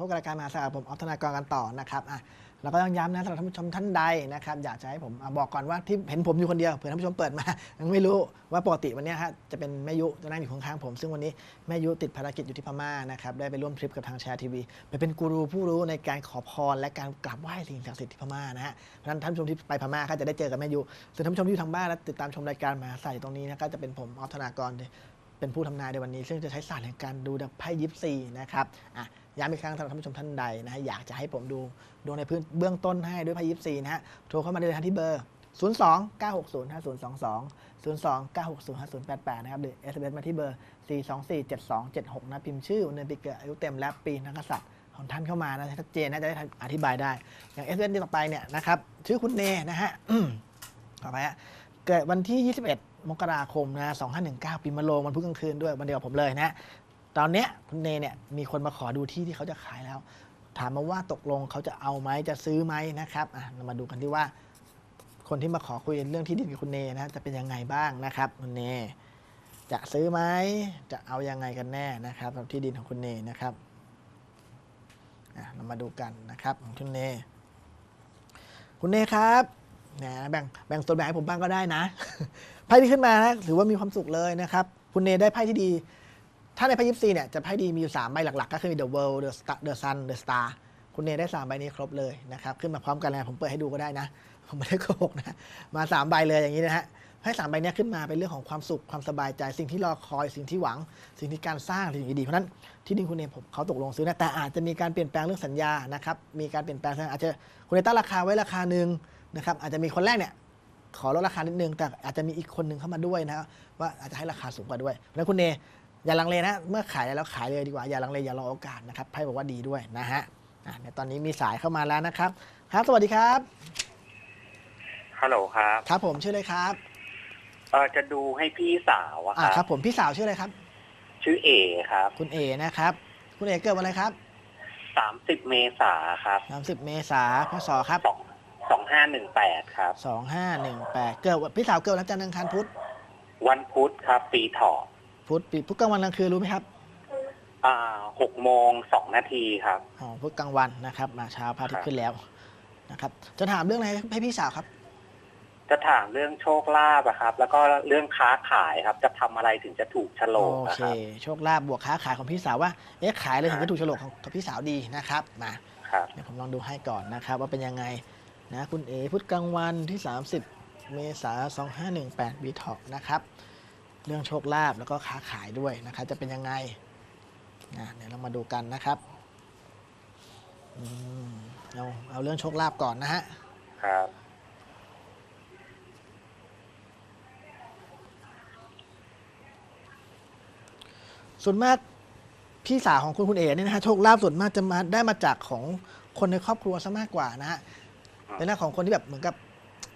พบกับรายการมหาสาระผมออฟธนากรกันต่อนะครับอะเราก็ต้องย้ำนะสำหรับท่านผู้ชมท่านใดนะครับอยากจะให้ผมอะบอกก่อนว่าที่เห็นผมอยู่คนเดียวเผื่อท่านผู้ชมเปิดมา ยังไม่รู้ว่าปกติวันเนี้ยฮะจะเป็นแม่ยุจะนั่งอยู่ข้างๆผม ซึ่งวันนี้แม่ยุติดภารกิจอยู่ที่พม่านะครับได้ไปร่วมทริปกับทางแชร์ทีวีไปเป็นกูรูผู้รู้ในการขอพรและการกราบไหว้สิ่งศักดิ์สิทธิ์ที่พม่านะฮะเพราะฉะนั้นท่านผู้ชมที่ไปพม่าก็จะได้เจอกับแม่ยุส่วนท่านผู้ชมที่อยู่ทางบ้านและติดตามชมรายการมหาส่าอยู่ตรงนี้นะก็จะเป็นผมออฟธนากร เป็นผู้ทำนายในวันนี้ ซึ่งจะใช้ศาสตร์แห่งการดูดวงไพ่ยิปซีนะครับอะย้ำอีกครั้งสำหรับท่านผู้ชมท่านใดนะฮะอยากจะให้ผมดูดวงในพื้นเบื้องต้นให้ด้วยไพ่ยิปซีนะฮะโทรเข้ามาได้เลยที่เบอร์ 0 2 9 6 0 5 0 2 2 0 2 9 6 0 5 0 8 8 นะครับหรือ SMS มาที่เบอร์ 4 2 4 7 2 7 6 นะพิมพ์ชื่อวันเดือนปีเกิดอายุเต็มและปีนักกษัตริย์ของท่านเข้ามานะชัดเจนนะจะได้อธิบายได้ อย่าง SMS ที่ต่อไปเนี่ยนะครับชื่อคุณเนนะฮะต่อไปฮะ เกิดวันที่ 21 มกราคมนะ2519 ปีมะโรงวันพุธกลางคืนด้วยวันเดียวกับผมเลยนะ ตอนเนี้ยคุณเนเนี่ยมีคนมาขอดูที่ที่เขาจะขายแล้ว ถามมาว่าตกลงเขาจะเอาไหมจะซื้อไหมนะครับอะเรามาดูกันที่ว่า คนที่มาขอคุยเรื่องที่ดินกับคุณเนนะจะเป็นยังไงบ้างนะครับคุณเนจะซื้อไหมจะเอายังไงกันแน่นะครับสำหรับที่ดินของคุณเนนะครับอะเรามาดูกันนะครับของคุณเนคุณเนครับ นะแบ่งแบ่งส่วนแบ่งให้ผมบ้างก็ได้นะไพ่ที่ขึ้นมานะถือว่ามีความสุขเลยนะครับ คุณเนได้ไพ่ที่ดี ถ้าในไพ่ยิปซีเนี่ยจะไพ่ดีมีอยู่สามใบหลักๆ ก็คือมี The World The Star The Sun The Star คุณเนได้สามใบนี้ครบเลยนะครับ ขึ้นมาพร้อมกันเลยผมเปิดให้ดูก็ได้นะ ผมไม่ได้โกหกนะ มาสามใบเลยอย่างนี้นะฮะไพ่สามใบเนี้ยขึ้นมาเป็นเรื่องของความสุขความสบายใจ สิ่งที่รอคอยสิ่งที่หวัง สิ่งที่การสร้างสิ่งที่ดีเพราะฉะนั้นที่ดินคุณเนผมเขาตกลงซื้อนะแต่อาจจะมีการเปลี่ยนแปลงเรื่องสัญญานะครับมีการเปลี่ยนแปลงอาจจะคุณเนตั้งราคาไว้ราคาหนึ่ง นะครับอาจจะมีคนแรกเนี่ยขอลดราคานิดนึงแต่อาจจะมีอีกคนหนึ่งเข้ามาด้วยนะว่าอาจจะให้ราคาสูงกว่าด้วยเพราะฉะนั้นคุณเนอย่าลังเลนะ เมื่อขายแล้วขายเลยดีกว่าอย่าลังเลอย่ารอโอกาสนะครับไพ่บอกว่าดีด้วยนะฮะอะในตอนนี้มีสายเข้ามาแล้วนะครับ ครับ สวัสดีครับฮัลโหลครับครับผมชื่ออะไรครับเออจะดูให้พี่สาวอะคอ่ารับครับ ผมพี่สาวชื่ออะไรครับ ชื่อเอครับ คุณเอนะครับ คุณเอเกิดวันอะไรครับสามสิบเมษาครับ30เมษาพศครับสอง สองห้าหนึ่งแปดครับ2518เกิดวันพี่สาวเกิดวันจันทร์อังคารพุธวันพุธครับปีเถาะพุธปีพุธกลางวันกลางคืนรู้ไหมครับอ่าหกโมงสองนาทีครับ อ๋อพุธกลางวันนะครับ มาเช้าพระอาทิตย์ขึ้นแล้วนะครับ จะถามเรื่องอะไรให้พี่สาวครับ จะถามเรื่องโชคลาภอะครับ แล้วก็เรื่องค้าขายครับ จะทำอะไรถึงจะถูกโฉลกโออะเคครับ โชคลาภบวกค้าขายของพี่สาวว่าเอ๊ะขายเลยถึงจะถูกโฉลกของของพี่สาวดีนะครับมา ครับ เดี๋ยวผมลองดูให้ก่อนนะครับ ว่าเป็นยังไง นะคุณเอพุธกลางวันที่ 30 เมษายน2518บีทอกนะครับเรื่องโชคลาภแล้วก็ค้าขายด้วยนะครับจะเป็นยังไงนะเดี๋ยวเรามาดูกันนะครับอืมเอาเอาเรื่องโชคลาภก่อนนะฮะครับส่วนมากพี่สาวของคุณคุณเอ๋เนี่ยนะฮะโชคลาภส่วนมากจะมาได้มาจากของคนในครอบครัวซะมากกว่านะฮะ เป็นเรื่องของคนที่แบบเหมือนกับ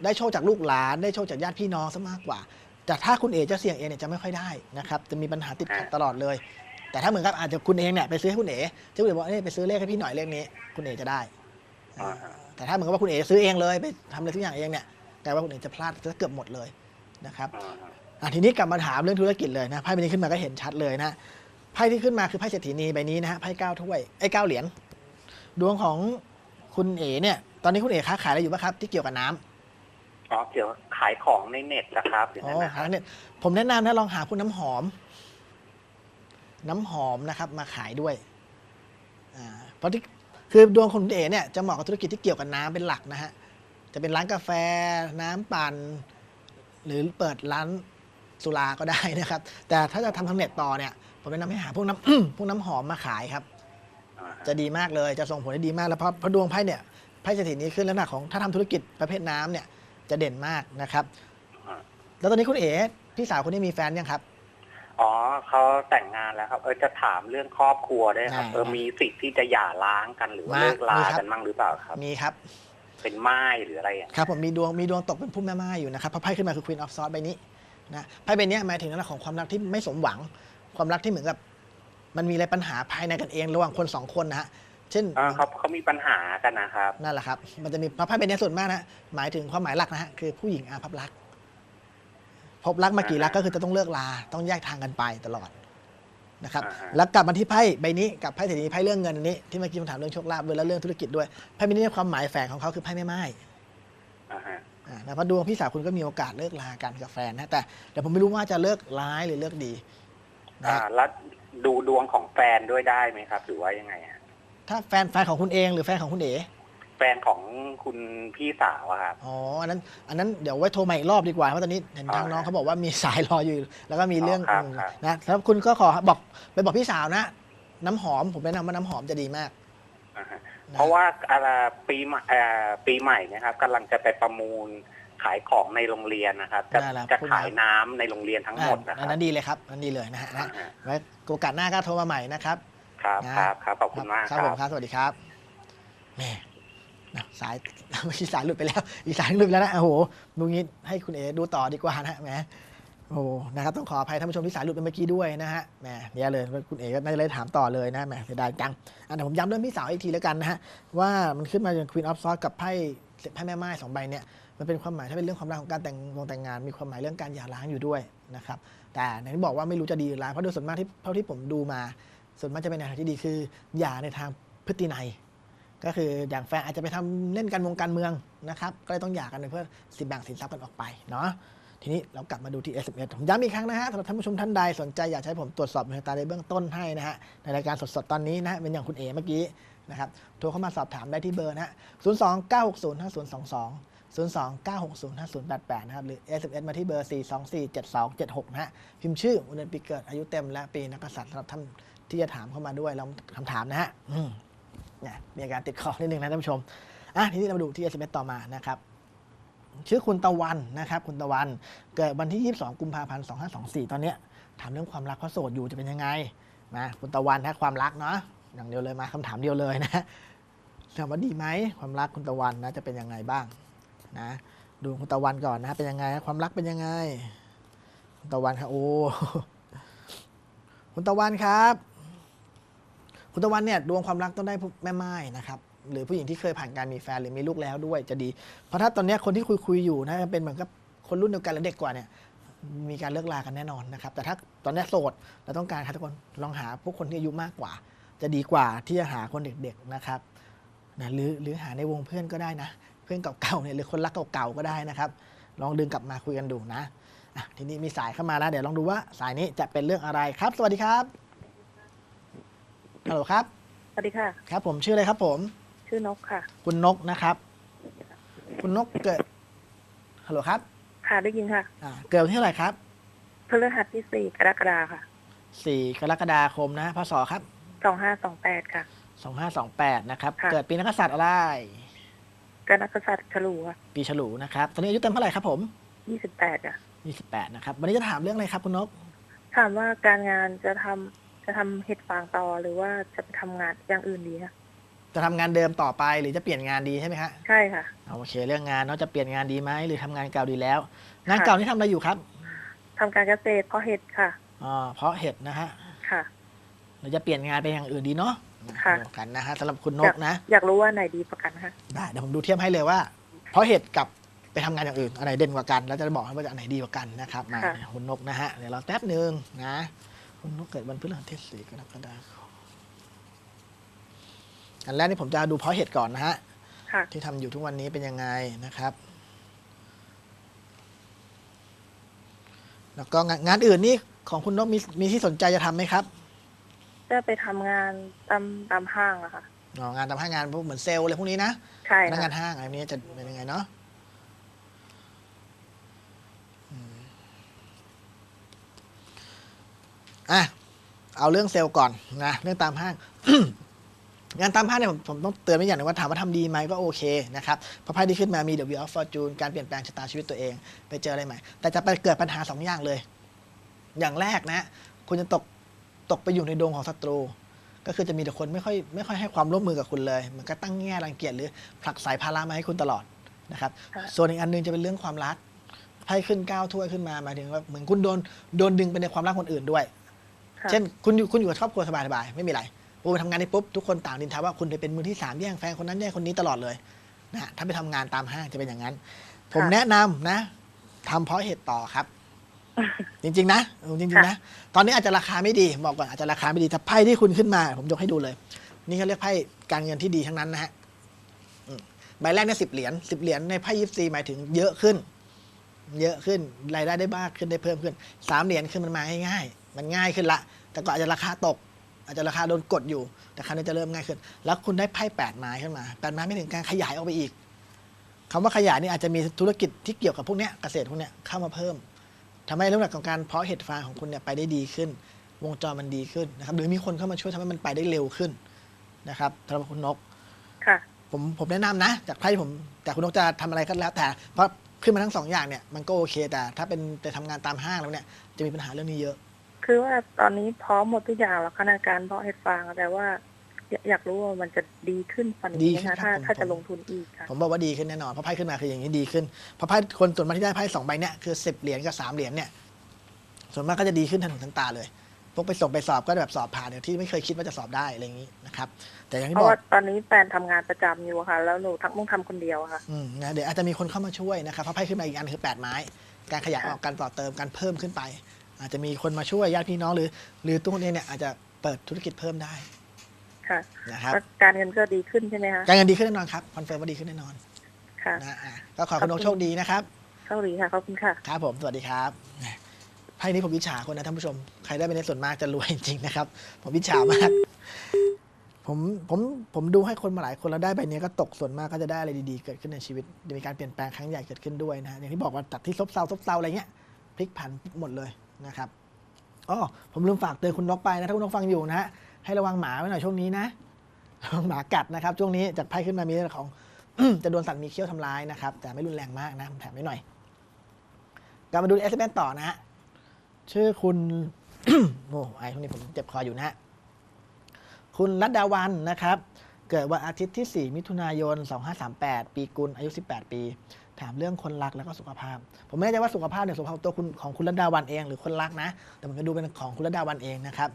ได้โชคจากลูกหลานได้โชคจากญาติพี่น้องซะมากกว่า แต่ถ้าคุณเอ๋จะเสี่ยงเองเนี่ยจะไม่ค่อยได้นะครับจะมีปัญหาติดขัดตลอดเลย แต่ถ้าเหมือนกับอาจจะคุณเองเนี่ยไปซื้อให้คุณเอ๋เจ้าคุณเอ๋บอกเอ้ยไปซื้อเลขให้พี่หน่อยเลขนี้ คุณเอ๋จะได้อ่าฮะแต่ถ้าเหมือนกับว่าคุณเอ๋ซื้อเองเลยไปทำอะไรทุกอย่างเองเนี่ยแต่ว่าคุณเอ๋จะพลาดจะเกือบหมดเลยนะครับอ่าฮะอะทีนี้กลับมาถามเรื่องธุรกิจเลยนะไพ่ใบนี้ขึ้นมาก็เห็นชัดเลยนะไพ่ที่ขึ้นมาคือไพ่เศรษฐีนีใบนี้นะฮะไพ่เก้าถ้วยไอ้เก้าเหรียญดวงของคุณเอ๋เนี่ย ตอนนี้คุณเอ๋ค้าขายอะไรอยู่ปะครับที่เกี่ยวกับน้ำอ๋อเกี่ยวกับขายของในเน็ตนะครับอย่างอ๋นั้นอนะคขายรับเนี่ยผมแนะนำนะลองหาพวกน้ำหอม น้ำหอมนะครับ มาขายด้วยอ่าเพราะที่คือดวงคุณเอ๋เนี่ยจะเหมาะกับธุรกิจที่เกี่ยวกับน้ำเป็นหลักนะฮะจะเป็นร้านกาแฟน้ำปั่นหรือเปิดร้านสุราก็ได้นะครับ แต่ถ้าจะทำทางเน็ตต่อเนี่ยผมแนะนำให้หาพวกน้ำ พวกน้ำหอมมาขายครับ อ่าฮะจะดีมากเลยจะส่งผลได้ดีมากแล้วเพราะเพราะดวงไพ่เนี่ย ไพ่เศรษฐีนี้ขึ้นแล้วหนักของถ้าทำธุรกิจประเภทน้ำเนี่ยจะเด่นมากนะครับอ่าแล้วตอนนี้คุณเอ๋พี่สาวคนนี้มีแฟนยังครับ อ๋อเขาแต่งงานแล้วครับ เออจะถามเรื่องครอบครัวได้วยครับอ่าเออมีสิทธิ์ที่จะหย่าร้างกันหรือว่ามาเลิกลามีครับกันมั่งหรือเปล่าครับ มีครับ เป็นไม้หรืออะไรอย่างครับผมมีดวงมีดวงตกเป็นผู้แม่ไม้อยู่นะครับเพราะไพ่ขึ้นมาคือ Queen of Swords ใบนี้นะไพ่ใบเนี้ยหมายถึงเรื่องของความรักที่ไม่สมหวัง ความรักที่เหมือนกับ มันมีอะไรปัญหาภายในกันเอง ระหว่างคนสองคนนะฮะ เช่นเออเขาเขามีปัญหากันนะครับ นั่นแหละครับ มันจะมีพระไพ่ใบนี้ส่วนมากนะ หมายถึงความหมายหลักนะฮะ คือผู้หญิงอาภัพรัก พบรักมากี่รักก็คือจะต้องเลิกลา ต้องแยกทางกันไปตลอดนะครับ อ่าฮะ แล้วกลับมาที่ไพ่ใบนี้กับไพ่เศรษฐีไพ่เรื่องเงินอันนี้ที่เมื่อกี้ผมถามเรื่องโชคลาภด้วยแล้วเรื่องธุรกิจด้วย ไพ่ใบนี้เนี่ยความหมายแฝงของเขาคือไพ่แม่ไม้อ่าฮะอ่านะเพราะดวงพี่สาวคุณก็มีโอกาสเลิกลากันกับแฟนนะแต่แต่ผมไม่รู้ว่าจะเลิกร้ายหรือเลิกดีนะอ่าฮะ แล้วดูดวงของแฟนด้วยได้ไหมครับ หรือว่ายังไงฮะ ถ้าแฟนแฟนของคุณเองหรือแฟนของคุณเอ๋แฟนของคุณพี่สาวอะครับ อ๋ออันนั้น อันนั้นเดี๋ยวไว้โทรมาอีกรอบดีกว่าเพราะตอนนี้เห็นทางอ่าน้องเขาบอกว่ามีสายรออยู่ แล้วก็มีเรื่องอ๋อครับครับ นะแล้วคุณก็ขอบอกไปบอกพี่สาวนะ น้ำหอมผมแนะนำว่าน้ำหอมจะดีมาก อ่าฮะนเพราะว่าอะไรปีใหม่เอ่อปีใหม่เนะครับกำลังจะไปประมูลขายของในโรงเรียนนะครับ จะได้แล้วจะคุณขายน้ำในโรงเรียนทั้งหมดนะคอ่าอัรันบนั้นดีเลยครับอันนั้นดีเลยนะฮะอ่านะฮะไว้โอกาสหน้าก็โทรมาใหม่นะครับ ครับนะครับครับขอบคุณมากครับคผรัมบครับ สวัสดีครับแหม่นะสายเมื่อกี้สายหลุดไปแล้ว อีกสายหลุดไปแล้วนะโอ้โหดูงี้ให้คุณเอ๋ดูต่อดีกว่านะฮะแหมโอ้โหนะครับต้องขออภัยท่านผู้ชมที่สายหลุดไปเมื่อกี้ด้วยนะฮะแหมเนี่ยเลยคุณเอ๋ก็น่าจะเลยถามต่อเลยนะแหมเสียดายจังอันเดี๋ยวผมย้ำเรื่องพี่สาวอีกทีแล้วกันนะฮะว่ามันขึ้นมาจาก Queen of Swords กับไพ่ไพ่แม่ไม้สองใบเนี่ยมันเป็นความหมายถ้าเป็นเรื่องความรักของการแต่งงงแต่งงาน มีความหมายเรื่องการหย่าร้างอยู่ด้วยนะครับแต่ในที่บอกว่าไม่รู้จะดีหรือร้ายเพราะโดยส่วนมากที่เท่าที่ผมดูมา ส่วนมากจะเป็นในทางที่ดีคืออย่าในทางพฤตินัย ก็คืออย่างแฟนอาจจะไปทำเล่นการวงการเมืองนะครับ ก็เลยต้องหย่ากันเพื่อสินแบ่งสินทรัพย์กันออกไปเนาะทีนี้เรากลับมาดูที่ SMS ผมย้ำอีกครั้งนะฮะสำหรับท่านผู้ชมท่านใดสนใจอยากให้ผมตรวจสอบดวงชะตาในเบื้องต้นให้นะฮะในรายการสดๆตอนนี้นะฮะเป็นอย่างคุณเอเมื่อกี้นะครับโทรเข้ามาสอบถามได้ที่เบอร์นะฮะ0 2 9 6 0 5 0 2 2 0 2 9 6 0 5 0 8 8 นะครับ หรือ SMS มาที่เบอร์ 4 2 4 7 2 7 6 นะฮะ พิมพ์ชื่อวันเดือนปีเกิดอายุเต็มและปีนักกษัตริย์สำหรับท่าน ที่จะถามเข้ามาด้วยลองคำถามนะฮะเนี่ยมีอาการติดคอนิดนึงนะท่านผู้ชมอะทีนี้เรามาดูที่ SMS ต่อมานะครับชื่อคุณตะวันนะครับ คุณตะวันเกิดวันที่ 22 กุมภาพันธ์2524 ตอนเนี้ยถามเรื่องความรักเพราโสดอยู่จะเป็นยังไงนะคุณตะวันนะความรักเนาะอย่างเดียวเลยมาคำถามเดียวเลยนะถามว่าดีไหมความรักคุณตะวันนะจะเป็นยังไงบ้างนะดูคุณตะวันก่อนนะเป็นยังไงความรักเป็นยังไง คุณตะวันครับโอ้คุณตะวันครับ คุณตะวันเนี่ยดวงความรักต้องได้ผู้แม่ไม้นะครับหรือผู้หญิงที่เคยผ่านการมีแฟนหรือมีลูกแล้วด้วยจะดี เพราะถ้าตอนนี้คนที่คุยคุยอยู่นะเป็นเหมือนกับคนรุ่นเดียวกันและเด็กกว่าเนี่ยมีการเลิกลากันแน่นอนนะครับแต่ถ้าตอนนี้โสดเราต้องการครับทุกคนลองหาพวกคนที่อายุมากกว่า จะดีกว่าที่จะหาคนเด็กๆนะครับนะหรือหรือหาในวงเพื่อนก็ได้นะ เพื่อนเก่าๆเนี่ยหรือคนรักเก่าๆก็ได้นะครับ ลองดึงกลับมาคุยกันดูนะอะทีนี้มีสายเข้ามาแล้วเดี๋ยวลองดูว่าสายนี้จะเป็นเรื่องอะไรครับ สวัสดีครับ ฮัลโหลครับ สวัสดีค่ะ ครับ ผมชื่ออะไรครับ ผม ชื่อนกค่ะ คุณนกนะครับ คุณนกเกิด ฮัลโหลครับ ค่ะได้ยินค่ะ อ่า เกิดวันที่เท่าไหร่ครับ พฤหัสที่สี่กรกฎาค่ะ4กรกฎาคมนะพศครับ สองห้าสองแปดค่ะ2528นะครับ ค่ะ เกิดปีนักกษัตริย์อะไร กนักษัตริย์ฉลูค่ะปีฉลูนะครับ ตอนนี้อายุเต็มเท่าไหร่ครับผมยี่สิบแปดค่ะ28นะครับ วันนี้จะถามเรื่องอะไรครับคุณนก ถามว่าการงานจะทำ จะทำเห็ดฟางต่อหรือว่าจะไปทำงานอย่างอื่นดีค่ะจะทำงานเดิมต่อไปหรือจะเปลี่ยนงานดีใช่ไหมฮะใช่ค่ะ เอาโอเคเรื่องงานเนาะจะเปลี่ยนงานดีไหมหรือทำงานเก่าดีแล้ว งานค่ะเก่านี่ทำอะไรอยู่ครับทำการเกษตรเพาะเห็ดค่ะอ๋อเพราะเห็ดนะฮะค่ะ หรือจะเปลี่ยนงานไปอย่างอื่นดีเนาะค่ะ เดียวกันนะฮะสำหรับคุณนอยากนะ อยากรู้ว่าไหนดีประกันค่ะได้เดี๋ยวผมดูเทียบให้เลยว่า เพราะเหตุกับไปทำงานอย่างอื่นอันไหนเด่นกว่ากัน แล้วจะบอกให้ว่าอันไหนดีกว่ากันนะครับมาค่ะคุณนกนะฮะเดี๋ยวเราแป๊บหนึ่งนะ คุณนกเกิดวันพฤหัสที่สี่กรกฎาคมอันแรกนี่ผมจะดูเพราะเหตุก่อนนะฮะค่ะ ที่ทำอยู่ทุกวันนี้เป็นยังไงนะครับ แล้วก็งานงานอื่นนี่ของคุณนกมีมีที่สนใจจะทำไหมครับจะไปทำงานตามตามห้างอะค่ะ อ๋องานทำให้งานพวกเหมือนเซลล์อะไรพวกนี้นะใช่พนักค่ะงานห้างอะไรนี้จะเป็นยังไงเนาะอืม อะเอาเรื่องเซลล์ก่อนนะเรื่องตามห้างงานตามห้างเนี่ยผมผมต้องเตือนไว้อย่างหนึงว่าถามว่าทำดีไหมก็โอเคนะครับเพราะไพ่ที่ขึ้นมามี The Wheel of Fortune การเปลี่ยนแปลงชะตาชีวิตตัวเอง ไปเจออะไรใหม่ แต่จะไปเกิดปัญหาสองอย่างเลย อย่างแรกนะ คุณจะตกตกไปอยู่ในดงของศัตรู ก็คือจะมีแต่คนไม่ค่อยไม่ค่อยให้ความร่วมมือกับคุณเลย มันก็ตั้งแง่รังเกียจหรือผลักสายภาระมาให้คุณตลอดนะครับค่ะส่วนอีกอันหนึงจะเป็นเรื่องความรักไพ่ขึ้นก้าวถ้วยขึ้นมาหมายถึงว่าเหมือนคุณโดนโดนดึงไปในความรักคนอื่นด้วยค่ะ เช่นคุณอยู่คุณอยู่กับครอบครัวสบายๆไม่มีไรพอไปทำงานนี่ปุ๊บทุกคนต่างดินทาว่าคุณไปเป็นมือที่สามแย่งแฟนคนนั้นแย่งคนนี้ตลอดเลยนะฮะถ้าไปทำงานตามห้างจะเป็นอย่างนั้น ผมค่ะแนะนำนะทำเพราะเหตุต่อครับ จริง ๆ นะเออจริงๆนะตอนนี้อาจจะราคาไม่ดีบอกก่อนอาจจะราคาไม่ดีแต่ไพ่ที่คุณขึ้นมา ผมยกให้ดูเลย นี่เขาเรียกไพ่การเงินที่ดีทั้งนั้นนะฮะอืมใบแรกเนี่ยสิบเหรียญสิบเหรียญในไพ่ยิปซีหมายถึงเยอะขึ้น เยอะขึ้นรายได้ได้มากขึ้นได้เพิ่มขึ้นสามเหรียญคือมันมาง่ายๆ มันง่ายขึ้นละ แต่ก็อาจจะราคาตก อาจจะราคาโดนกดอยู่ แต่คราวนี้จะเริ่มง่ายขึ้น แล้วคุณได้ไพ่แปดไม้ขึ้นมาแปดไม้ไม่ถึงการขยายออกไปอีกคำว่าขยายนี่อาจจะมีธุรกิจที่เกี่ยวกับพวกเนี้ยเกษตรพวกเนี้ยเข้ามาเพิ่มทำให้เรื่องของการเพาะเห็ดฟางของคุณเนี่ยไปได้ดีขึ้น วงจรมันดีขึ้นนะครับหรือมีคนเข้ามาช่วยทำให้มันไปได้เร็วขึ้นนะครับสำหรับคุณนกค่ะผมผมแนะนำนะ จากไพ่ที่ผมแต่คุณนกจะทำอะไรก็แล้วแต่เพราะขึ้นมาทั้งสองอย่างเนี่ยมันก็โอเคแต่ถ้าเป็นไปทำงานตามห้างแล้วเนี่ยจะมีปัญหาเรื่องนี้เยอะ คือว่าตอนนี้พร้อมหมดทุกอย่างแล้วค่ะในการเพาะเห็ดฟางแต่ว่า อยากอยากรู้ว่ามันจะดีขึ้นฝันดีนี้ขึ้นนะคะครัถ้าบผมถ้าผจะมลงทุนอีกค่ะผมบอกว่าดีขึ้นแน่นอนเพราะไพ่ขึ้นมาคืออย่างนี้ดีขึ้นเพราะไพ่คนส่วนมากที่ได้ไพ่สองใบเนี่ยคือสิบเหรียญกับสามเหรียญเนี่ยส่วนมากก็จะดีขึ้นทันหูทันตาเลยพวกไปส่งไปสอบก็แบบสอบผ่านเนี่ยที่ไม่เคยคิดว่าจะสอบได้อะไรอย่างนี้นะครับ แต่อย่างที่เพบราะอกว่าตอนนี้แฟนทำงานประจำอยู่อะค่ะ แล้วหนูทั้งต้องทำคนเดียวอะค่ะอืมนะเดี๋ยวอาจจะมีคนเข้ามาช่วยนะครับเพราะไพ่ขึ้นมาอีกอันคือแปดไม้ การขยายออกการต่อเติมการเพิ่มขึ้นไป อาจจะมีคนมาช่วยญาติพี่น้องหรือ หรือตัวคนเองเนี่ยอาจจะเปิดธุรกิจเพิ่มได้ค่ะนะครับ แล้วการเงินก็ดีขึ้นใช่ไหมคะ การเงินดีขึ้นแน่นอนครับคอนเฟิร์มว่าดีขึ้นแน่นอนค่ะนะอะก็ขอให้คุณนกโชคดีนะครับ เกาหลีค่ะ ขอบคุณค่ะ ครับผม สวัสดีครับแหมไพ่นี้ผมวิชาคนนะท่านผู้ชม ใครได้ไปในส่วนมากจะรวยจริงๆนะครับ ผมวิชามาก ผมผมผมดูให้คนมาหลายคนแล้วได้ใบนี้ก็ตกส่วนมากก็จะได้อะไรดีๆเกิดขึ้นในชีวิต จะมีการเปลี่ยนแปลงครั้งใหญ่เกิดขึ้นด้วยนะฮะอย่างที่บอกว่าจากที่ซบเซาซบเซาอะไรเงี้ยพลิกผันหมดเลย นะครับอ๋อผมลืมฝากเตือนคุณนกไปนะถ้าคุณนกฟังอยู่นะฮะให้ระวังหมาไว้หน่อยช่วงนี้นะระวังหมากัดนะครับ ช่วงนี้จากไพ่ขึ้นมามีเรื่องของ จะโดนสัตว์มีเขี้ยวทำร้ายนะครับ แต่ไม่รุนแรงมากนะผมแถมไว้หน่อยกลับมาดูเอสเอ็มต่อนะฮะชื่อคุณ โอ้ไอ้พวกนี้ผมเจ็บคออยู่นะฮะคุณรัตดาวันนะครับ เกิดวันอาทิตย์ที่ 4 มิถุนายน 2538 ปีกุลอายุ 18 ปี ถามเรื่องคนรักแล้วก็สุขภาพ ผมไม่แน่ใจว่าสุขภาพเนี่ยสุขภาพตัวคุณของคุณรัตดาวันเอง หรือคนรักนะ แต่ผมจะดูเป็นของคุณรัตดาวันเองนะครับ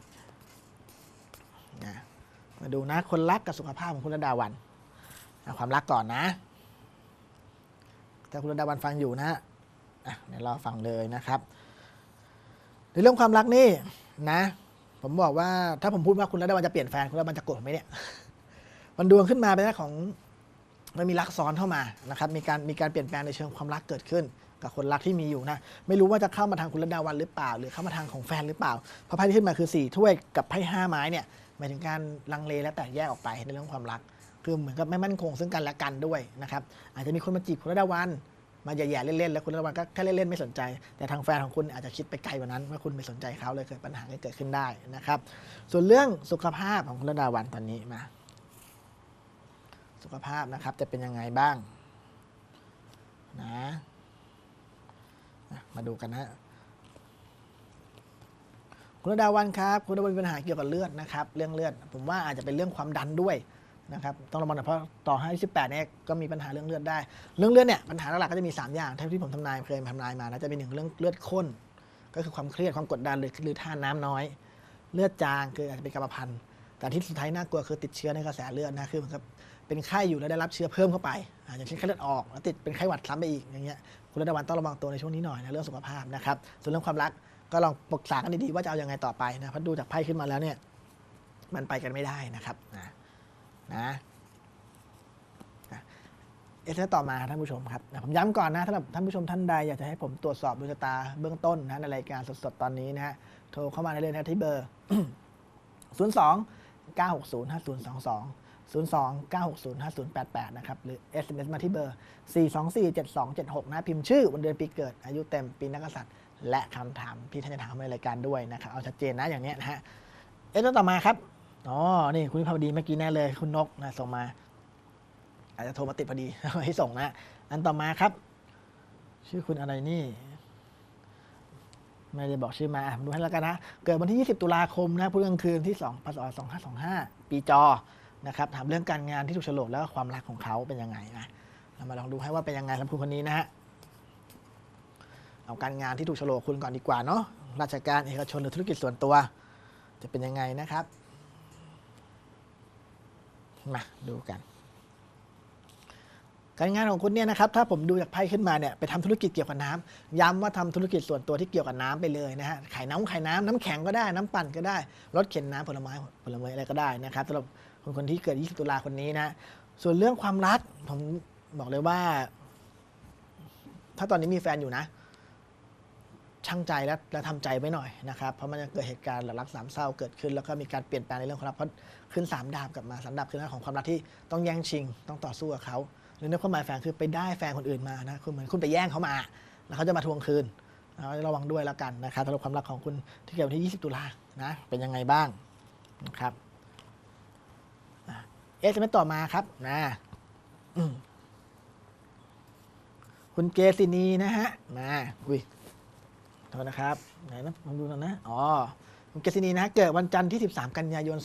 นะมาดูนะคนรักกับสุขภาพของคุณรัตดาวันเอาความรักก่อนนะถ้าคุณรัตดาวันฟังอยู่นะอะเดี๋ยวรอฟังเลยนะครับในเรื่องความรักนี่นะ ผมบอกว่าถ้าผมพูดว่าคุณรัตดาวันจะเปลี่ยนแฟนคุณรัตดาวันจะโกรธไหมเนี่ยมันดวงขึ้นมาเป็นเรื่องของ มันมีรักซ้อนเข้ามานะครับมีการมีการเปลี่ยนแปลงในเชิงความรักเกิดขึ้น กับคนรักที่มีอยู่นะ ไม่รู้ว่าจะเข้ามาทางคุณรัตดาวันหรือเปล่า หรือเข้ามาทางของแฟนหรือเปล่าเพราะไพ่ที่ขึ้นมาคือสี่ถ้วยกับไพ่ห้าไม้เนี่ยหมายถึงการลังเลและแตกแยกออกไปในเรื่องความรัก คือเหมือนกับไม่มั่นคงซึ่งกันและกันด้วยนะครับอาจจะมีคนมาจีบคุณรัตดาวันมาแย่ๆเล่นๆแล้วคุณระวันก็แค่เล่นๆไม่สนใจ แต่ทางแฟนของคุณอาจจะคิดไปไกลกว่านั้นว่าคุณไม่สนใจเขาเลยเกิดปัญหาเกิดขึ้นได้นะครับ ส่วนเรื่องสุขภาพของคุณระดาวันตอนนี้มา สุขภาพนะครับ จะเป็นยังไงบ้างนะมาดูกันนะคุณระดาวันครับ คุณระดาวันมีปัญหาเกี่ยวกับเลือดนะครับ เรื่องเลือด ผมว่าอาจจะเป็นเรื่องความดันด้วยนะครับ ต้องระวังน่อยเพราะต่อให้18เนี่ยก็มีปัญหาเรื่องเลือดได้ เรื่องเลือดเนี่ยปัญหาหลักๆก็จะมี 3 อย่างท,ที่ผมทำนายเคยทำนายมานะจะมีหนึ่งเรื่องเลือดข้น ก็คือความเครียดความกดดันหรือหรือทานน้ำน้อย เลือดจางคืออาจจะเป็นกรรมพันธุ์แต่ที่สุดท้ายน่ากลัวคือติดเชื้อในกระแสเลือดนะคือเหมือนกับ เป็นไข้อยู่แล้วได้รับเชื้อเพิ่มเข้าไปอย่างเช่นไข้เลือดออกแล้วติดเป็นไข้หวัดซ้ำไปอีกอย่างเงี้ยคุณรัตวันต้องระวังตัวในช่วงนี้หน่อยนะเรื่องสุขภาพนะครับส่วนเรื่องความรักก็ลองปรึกษากันดีๆว่าจะเอายังไงต่อไปนะเพราะดูจากไพ่ขึ้นมาแล้วเนี่ยมันไปกันไม่ได้นะครับนะนะเอสต่อมาท่านผู้ชมครับผมย้ำก่อนนะสำหรับท่านผู้ชมท่านใดอยากจะให้ผมตรวจสอบดวงชะตาเบื้องต้นนะในรายการสดๆตอนนี้นะฮะโทรเข้ามาได้เลยนะที่เบอร์ 02 960 5022 02 960 5088 นะครับ หรือ SMS มาที่เบอร์ 4247276 นะพิมพ์ชื่อ วันเดือนปีเกิด อายุเต็มปีนักษัตริย์ และคำถามที่ท่านจะถามในรายการด้วยนะครับ เอาชัดเจนนะอย่างนี้นะฮะ เอสต่อมาครับ อ๋อ นี่คุณวิภาดีเมื่อกี้แน่เลย คุณนกนะส่งมา อาจจะโทรมาติดพอดีให้ส่งนะ อันต่อมาครับ ชื่อคุณอะไรนี่ไม่ได้บอกชื่อมาดูให้แล้วกันนะ เกิดวันที่ 20 ตุลาคมนะพุธกลางคืนที่2พศ2525 ปีจอ นะครับถามเรื่องการงานที่ถูกฉลกแล้วความรักของเขาเป็นยังไงนะเรามาลองดูให้ว่าเป็นยังไงสำหรับคุณคนนี้นะฮะเอาการงานที่ถูกฉลกคุณก่อนดีกว่าเนาะราชการเอกชนหรือธุรกิจส่วนตัว จะเป็นยังไงนะครับมาดูกัน การงานของคุณเนี่ยนะครับ ถ้าผมดูจากไพ่ขึ้นมาเนี่ยไปทำธุรกิจเกี่ยวกับน้ำย้ำว่าทำธุรกิจส่วนตัวที่เกี่ยวกับน้ำไปเลยนะฮะขายน้ำขายน้ำน้ำแข็งก็ได้น้ำปั่นก็ได้รถเข็นน้ำผลไม้ผลไม้อะไรก็ได้นะครับสำหรับ คนคนที่เกิด 20 ตุลาคนนี้นะ ส่วนเรื่องความรัก ผมบอกเลยว่า ถ้าตอนนี้มีแฟนอยู่นะ ช่างใจและและทำใจไว้หน่อยนะครับ เพราะมันจะเกิดเหตุการณ์รักสามเศร้าเกิดขึ้น แล้วก็มีการเปลี่ยนแปลงในเรื่องความรักเพราะขึ้นสามดาบกลับมาสามดาบคือเรื่องของความรักที่ต้องแย่งชิง ต้องต่อสู้กับเขาหรือในความหมายแฟนคือไปได้แฟนคนอื่นมานะคือเหมือนคุณไปแย่งเขามา แล้วเขาจะมาทวงคืนเอาระวังด้วยแล้วกันนะครับสำหรับความรักของคุณที่เกิดวันที่ 20 ตุลานะเป็นยังไงบ้างนะครับ เอสเอ็มต่อมาครับนะคุณเกษินีนะฮะ มาอุ้ยโทษนะครับไหนนะผมดูหนะนะ อ๋อ คุณเกษินีนะเกิดวันจันทร์ที่ 13 กันยายน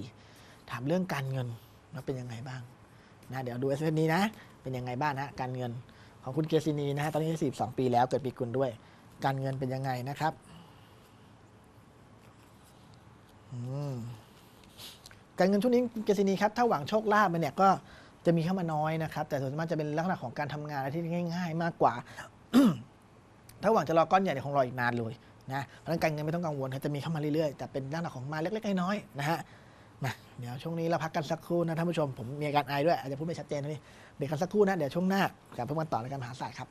2514 ถามเรื่องการเงินว่าเป็นยังไงบ้างนะเดี๋ยวดูเอสเนี้นะ เป็นยังไงบ้างนะการเงินของคุณเกษินีนะฮะตอนนี้42 ปีแล้วเกิดปีกุลด้วย การเงินเป็นยังไงนะครับ อืม การเงินช่วงนี้เกษินีครับถ้าหวังโชคลาภมันเนี่ยก็จะมีเข้ามาน้อยนะครับ แต่ส่วนมากจะเป็นลักษณะของการทำงานอะไรที่ง่าย ๆ มากกว่า ถ้าหวังจะรอก้อนใหญ่เนี่ยคงรออีกนานเลยนะเพราะนั้นการเงินไม่ต้องกังวลจะมีเข้ามาเรื่อยๆแต่เป็นลักษณะของมาเล็กๆน้อยๆนะฮะมาเดี๋ยวช่วงนี้เราพักกันสักครู่นะท่านผู้ชมผมมีอาการไอด้วยอาจจะพูดไม่ชัดเจนนะนี่เบรกกันสักครู่นะเดี๋ยวช่วงหน้ากลับพบกันต่อในการมหาศาสตร์ครับ